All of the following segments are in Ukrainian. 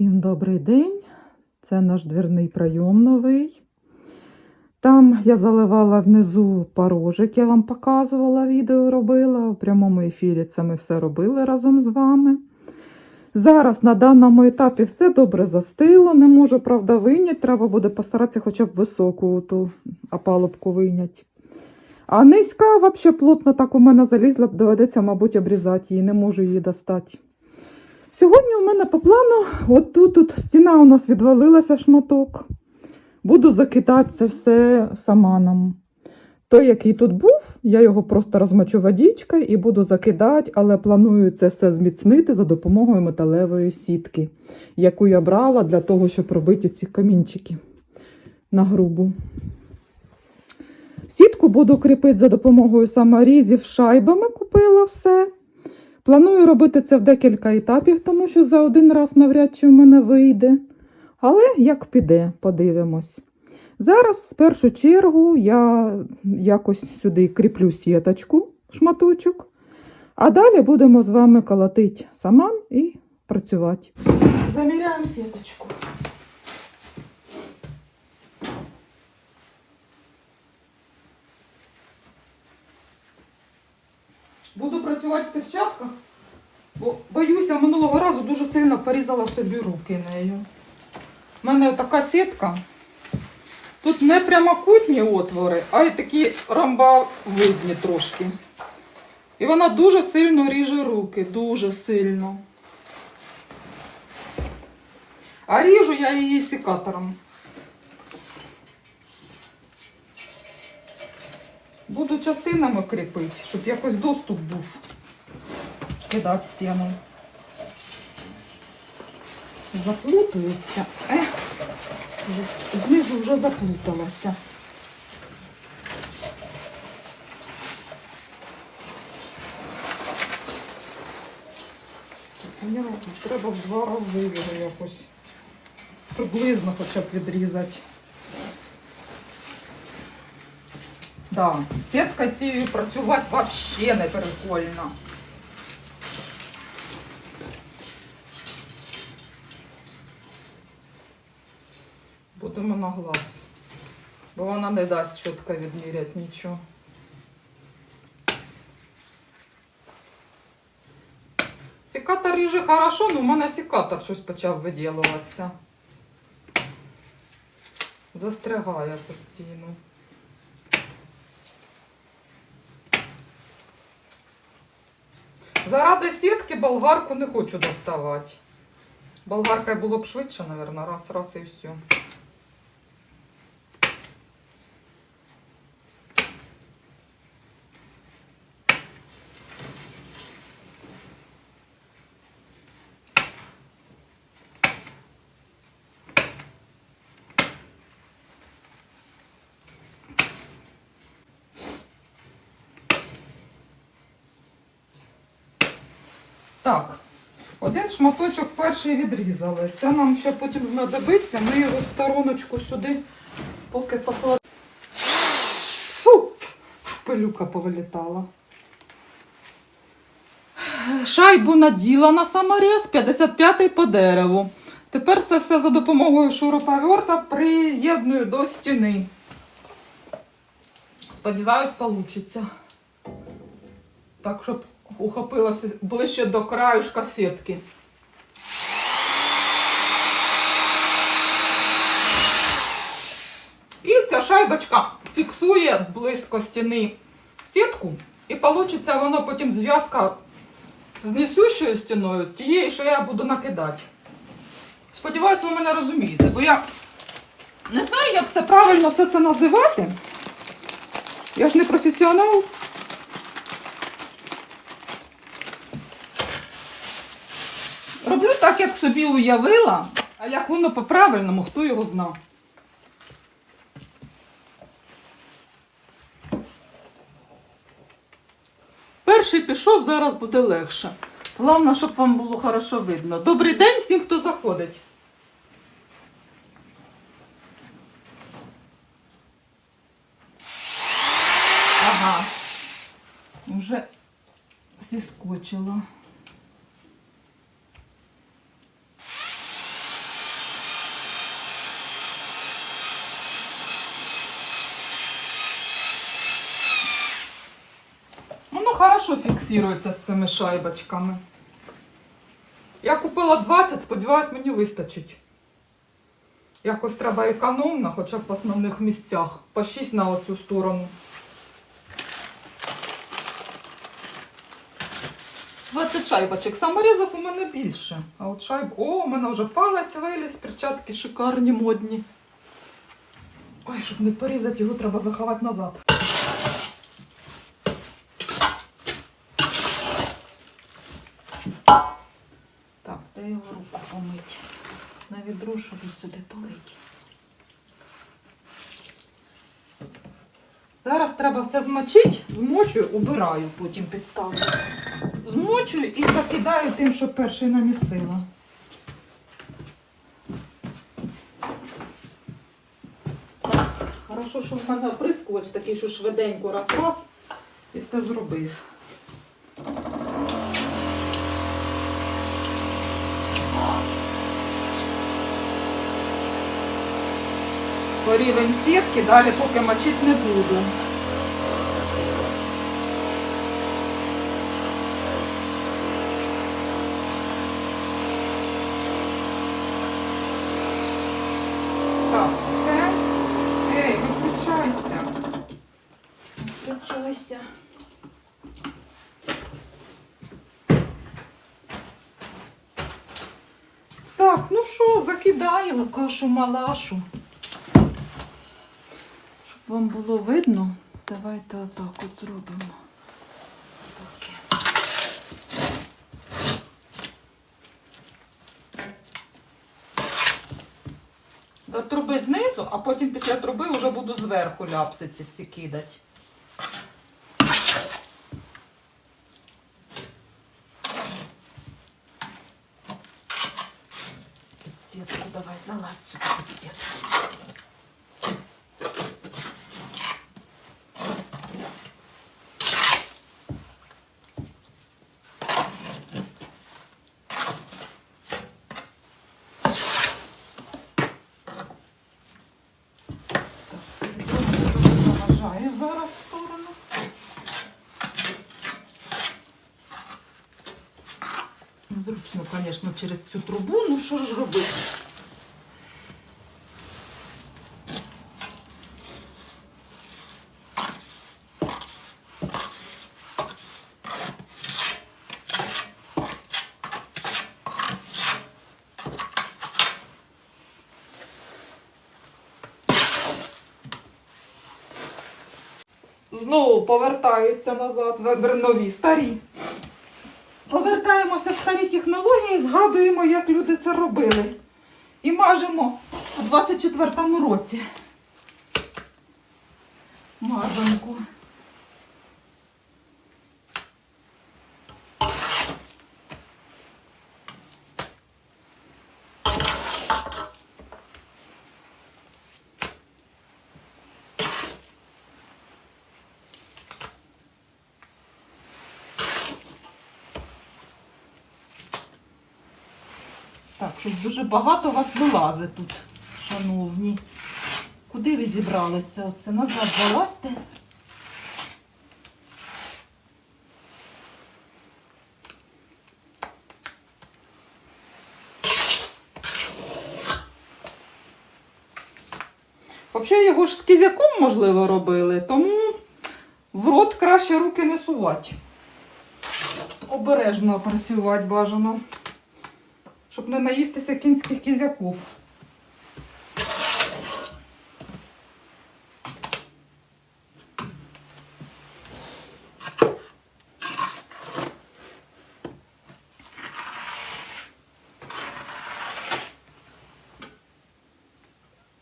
Всім добрий день. Це наш двірний прийом новий. Там я заливала внизу порожик, я вам показувала, відео робила. У прямому ефірі це ми все робили разом з вами. Зараз на даному етапі все добре застило. Не можу, правда, вийняти. Треба буде постаратися хоча б високу ту опалубку вийняти. А низька, взагалі, плотно так у мене залізла, доведеться, мабуть, обрізати її, не можу її достати. Сьогодні у мене по плану, от тут, тут стіна у нас відвалилася шматок. Буду закидати це все саманом. Той, який тут був, я його просто розмочу водичкою і буду закидати, але планую це все зміцнити за допомогою металевої сітки, яку я брала для того, щоб робити ці камінчики на грубу. Сітку буду кріпити за допомогою саморізів шайбами, купила все. Планую робити це в декілька етапів, тому що за один раз навряд чи в мене вийде. Але як піде, подивимось. Зараз, в першу чергу, я якось сюди кріплю сіточку, шматочок, а далі будемо з вами колотити саман і працювати. Заміряємо сіточку. Буду працювати в перчатках, бо боюся, минулого разу дуже сильно порізала собі руки нею. У мене така сітка. Тут не прямокутні отвори, а й такі ромбовидні трошки. І вона дуже сильно ріже руки, дуже сильно. А ріжу я її секатором. Буду частинами кріпити, щоб якось доступ був. Кидати стіну. Заплутується. Ех, знизу вже заплуталася. Тут треба в два рази його якось приблизно хоча б відрізати. Да, сіткою цією працювати взагалі не прикольно. Будемо на глаз, бо вона не дасть чітко відміряти нічого. Секатор ріже хорошо, але в мене секатор щось почав виділуватися. Застрягає постійно. Заради сітки болгарку не хочу доставати. Болгаркою було б швидше, мабуть, раз, раз і все. Так, один шматочок перший відрізали. Це нам ще потім знадобиться. Ми його в стороночку сюди поки покладемо. Пилюка повилітала. Шайбу наділа на саморіз, 55-й по дереву. Тепер це все за допомогою шуруповерта приєдную до стіни. Сподіваюсь, вийде. Так, щоб ухопилося ближче до краюшка сітки. І ця шайбочка фіксує близько стіни сітку, і вийде воно потім зв'язка з несущою стіною, тієї, що я буду накидати. Сподіваюся, ви мене розумієте, бо я не знаю, як це правильно все це називати. Я ж не професіонал. Як собі уявила, а як воно по-правильному, хто його знав. Перший пішов, зараз буде легше. Головне, щоб вам було хорошо видно. Добрий день всім, хто заходить. Ага. Вже зіскочила. Що фіксується з цими шайбочками. Я купила 20, сподіваюсь, мені вистачить. Якось треба економно, хоча б в основних місцях. По 6 на оцю сторону. 20 шайбочок. Саморізів у мене більше. А от шайб. О, у мене вже палець виліз, перчатки шикарні, модні. Ой, щоб не порізати, його треба заховати назад. Так, де його руку помить. На відро, щоб сюди полить. Зараз треба все змочити, змочую, убираю, потім підставлю. Змочую і закидаю тим, що перший намісила. Хорошо, що в мене оприскувач такий, що швиденько раз-раз і все зробив. Рівень сітки, далі поки мочити не буду. Так, все. Ей, виключайся. Виключайся. Так, ну що, закидаємо кашу малашу. Вам було видно, давайте отак от зробимо. До труби знизу, а потім після труби вже буду зверху ляпсиці всі кидати. Підсітку давай залазь сюди підсітку. Так, це відро заважає зараз в сторону. Незручно, звісно, через цю трубу, ну що ж робити? Знову повертаються назад, вебер нові, старі. Повертаємося в старі технології, згадуємо, як люди це робили. І мажемо у 24-му році. Мазанку. Так, щось дуже багато вас вилазить тут, шановні. Куди ви зібралися? Оце назад залазьте. Взагалі його ж з кізяком, можливо, робили, тому в рот краще руки не сувати. Обережно працювати бажано щоб не наїстися кінських кізяків.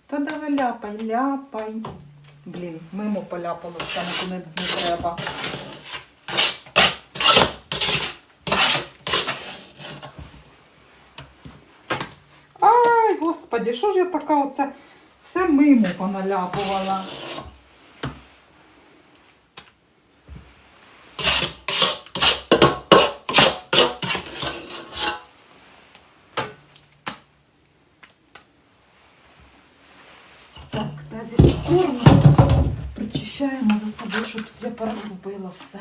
Та давай ляпай, ляпай. Блін, мимо поляпало, все не треба. Господі, що ж я така оце все мимо поналяпувала. Так, тазик корму. Причищаємо за собою, що тут я порозгубила все.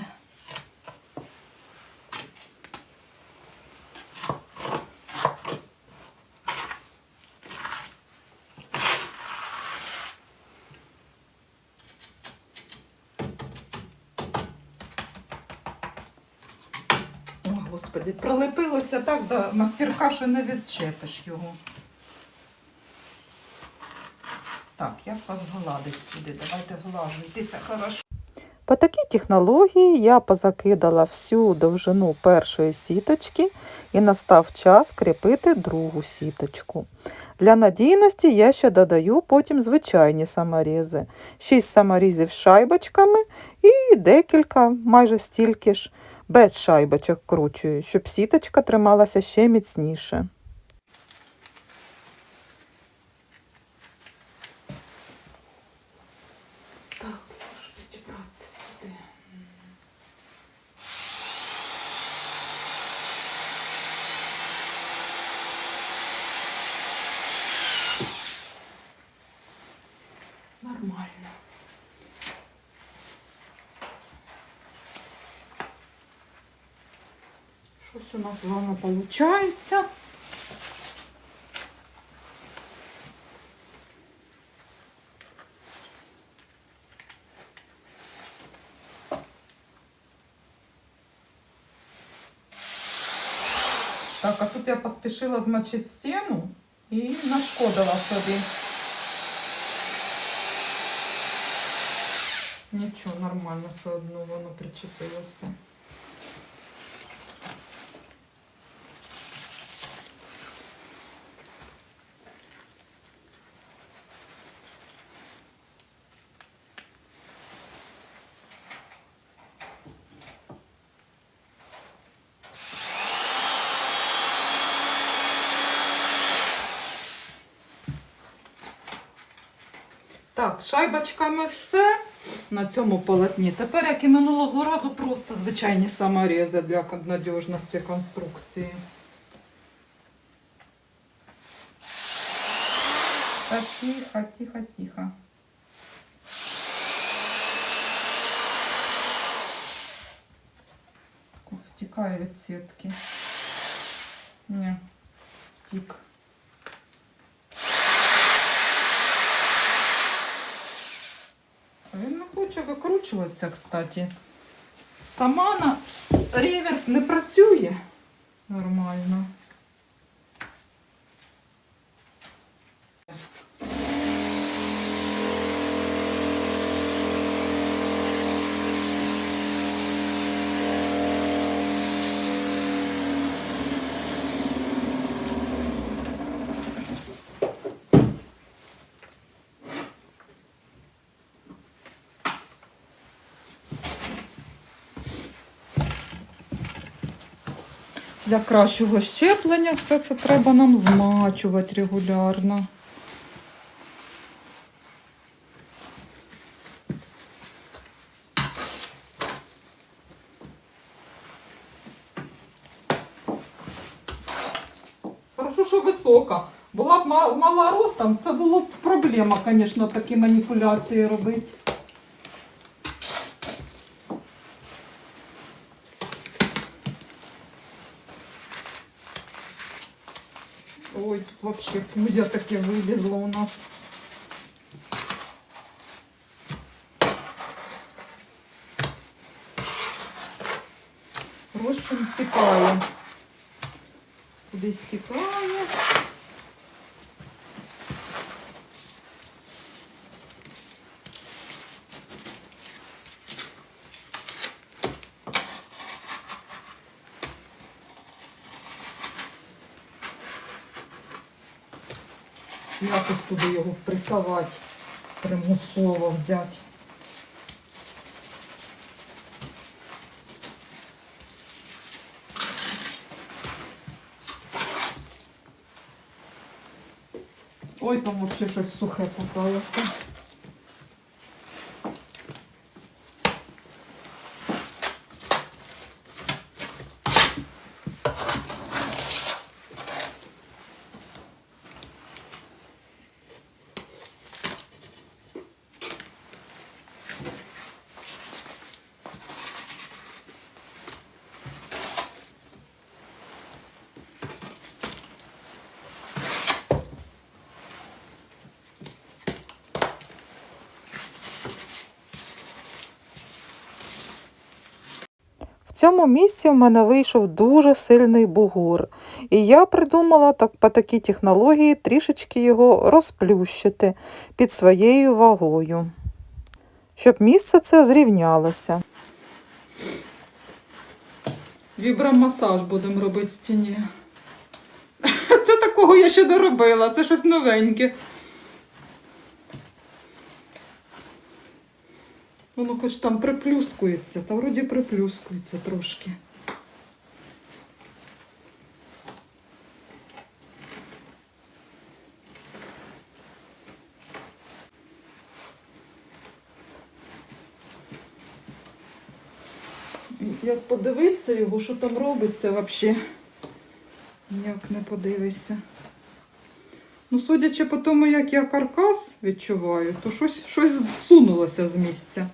Господи, прилепилося так до мастерка, що не відчепиш його. Так, як вас гладить сюди? Давайте глажуйтеся хорошо. По такій технології я позакидала всю довжину першої сіточки і настав час кріпити другу сіточку. Для надійності я ще додаю потім звичайні саморізи. 6 саморізів з шайбочками і декілька, майже стільки ж, без шайбочок кручую, щоб сіточка трималася ще міцніше. виходить. Так, а тут я поспішила змочити стіну і нашкодила собі. Нічого, нормально все одно воно причепилося. Так, шайбочками все на цьому полотні. Тепер, як і минулого разу, просто звичайні саморізи для надіжності конструкції. Тихо, тихо, тихо. Втікає від сітки. Ні, втік. А Він не викручуватися, кстати. Сама на реверс не працює Для кращого щеплення все це треба нам змачувати регулярно. Хорошо, що висока. Була б мала ростом, це було б проблема, звісно, такі маніпуляції робити. вообще пудя таке вилізло у нас. Розчин стікає. Кудись стікає. Якось туди його присавати, примусово взяти. Ой, там взагалі щось сухе попалося. Цьому місці в мене вийшов дуже сильний бугор. І я придумала так, по такій технології трішечки його розплющити під своєю вагою, щоб місце це зрівнялося. Вібромасаж будемо робити стіні. Це такого я ще не робила, це щось новеньке. Воно хоч там приплюскується, та вроді приплюскується трошки. Як подивитися його, що там робиться взагалі. Ніяк не подивишся. Ну, судячи по тому, як я каркас відчуваю, то щось, щось зсунулося з місця.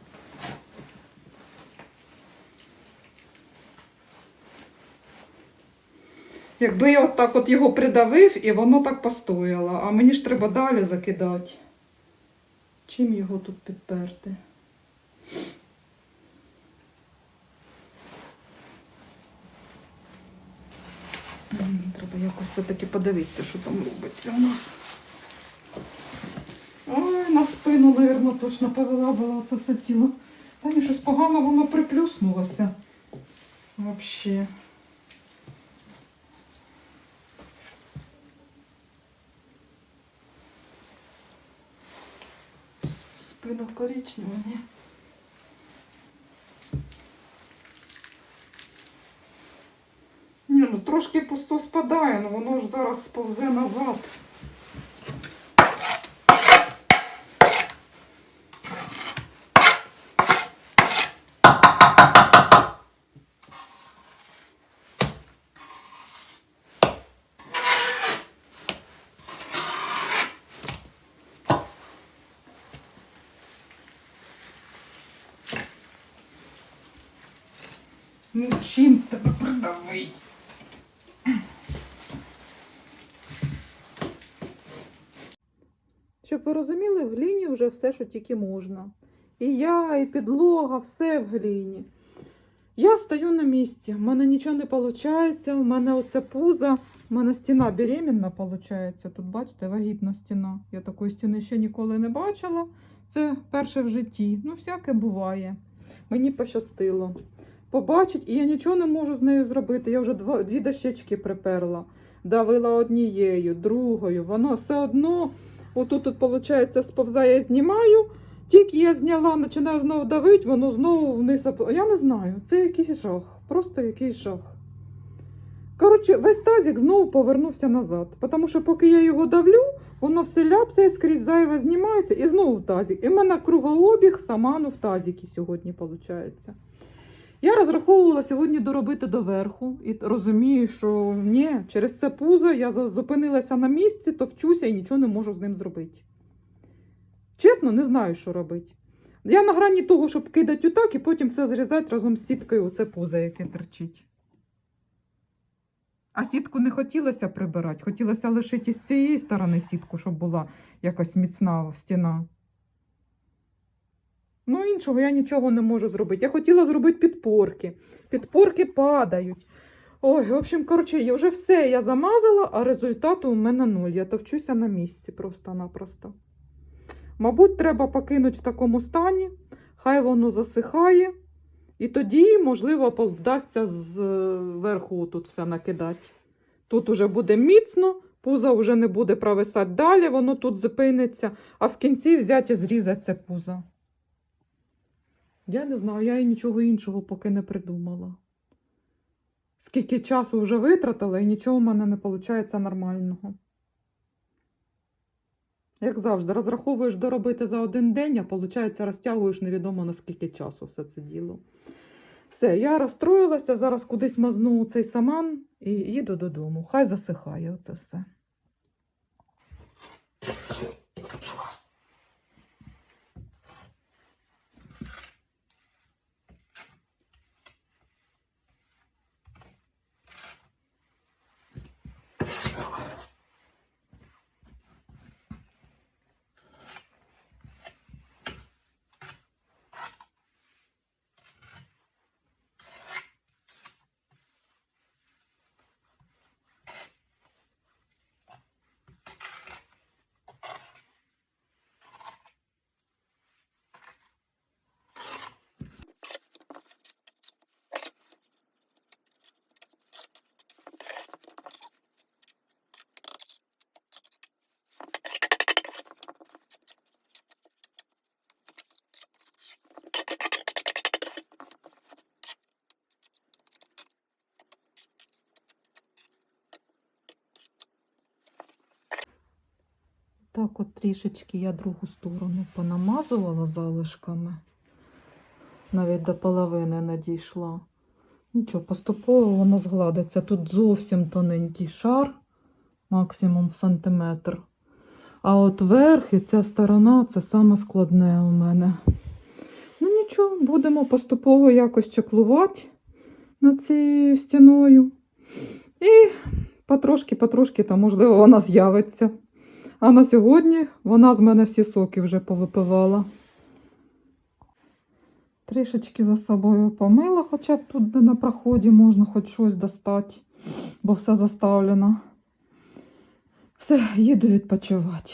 Якби я от так от його придавив і воно так постояло, а мені ж треба далі закидати. Чим його тут підперти? Треба якось все-таки подивитися, що там робиться у нас. Ой, на спину, мабуть, точно повилазило оце все тіло. Та ні, щось погано воно приплюснулося. Взагалі. Спина коричнева, ні? Ні, ну трошки пусто спадає, але воно ж зараз сповзе назад. Ну чим тебе придавить? Щоб ви розуміли, в гліні вже все, що тільки можна. І я, і підлога, все в гліні. Я стою на місці, в мене нічого не виходить, у мене оце пузо, у мене стіна беременна виходить. Тут, бачите, вагітна стіна. Я такої стіни ще ніколи не бачила. Це перше в житті. Ну, всяке буває. Мені пощастило. Побачить, і я нічого не можу з нею зробити. Я вже дво- дві дощечки приперла. Давила однією, другою. Воно все одно, отут, тут, виходить, сповзає, знімаю. Тільки я зняла, починаю знову давити, воно знову вниз. Я не знаю, це якийсь жах. Просто якийсь жах. Коротше, весь тазик знову повернувся назад. Тому що поки я його давлю, воно все ляпсає, скрізь зайве знімається і знову тазик. І в мене кругообіг саману в тазіки сьогодні виходить. Я розраховувала сьогодні доробити до верху і розумію, що ні, через це пузо я зупинилася на місці, товчуся і нічого не можу з ним зробити. Чесно, не знаю, що робити. Я на грані того, щоб кидати отак і потім все зрізати разом з сіткою оце пузо, яке терчить. А сітку не хотілося прибирати, хотілося лишити із цієї сторони сітку, щоб була якась міцна стіна. Ну, іншого я нічого не можу зробити. Я хотіла зробити підпорки. Підпорки падають. Ой, в общем, коротше, вже все я замазала, а результату у мене нуль. Я товчуся на місці просто-напросто. Мабуть, треба покинути в такому стані, хай воно засихає, і тоді, можливо, вдасться зверху тут все накидати. Тут уже буде міцно, пузо вже не буде провисати далі, воно тут зупиниться, а в кінці взяти і зрізати це пузо. Я не знаю, я і нічого іншого поки не придумала. Скільки часу вже витратила, і нічого в мене не виходить нормального. Як завжди, розраховуєш доробити за один день, а виходить, розтягуєш невідомо на скільки часу все це діло. Все, я розстроїлася, зараз кудись мазну цей саман і їду додому. Хай засихає оце все. Трішечки я другу сторону понамазувала залишками. Навіть до половини не дійшла. Нічого, поступово воно згладиться. Тут зовсім тоненький шар, максимум сантиметр. А от верх і ця сторона це саме складне у мене. Ну нічого, будемо поступово якось чеклувати над цією стіною. І потрошки-потрошки, там, можливо, вона з'явиться. А на сьогодні вона з мене всі соки вже повипивала. Трішечки за собою помила, хоча б тут де на проході можна хоч щось достати, бо все заставлено. Все, їду відпочивати.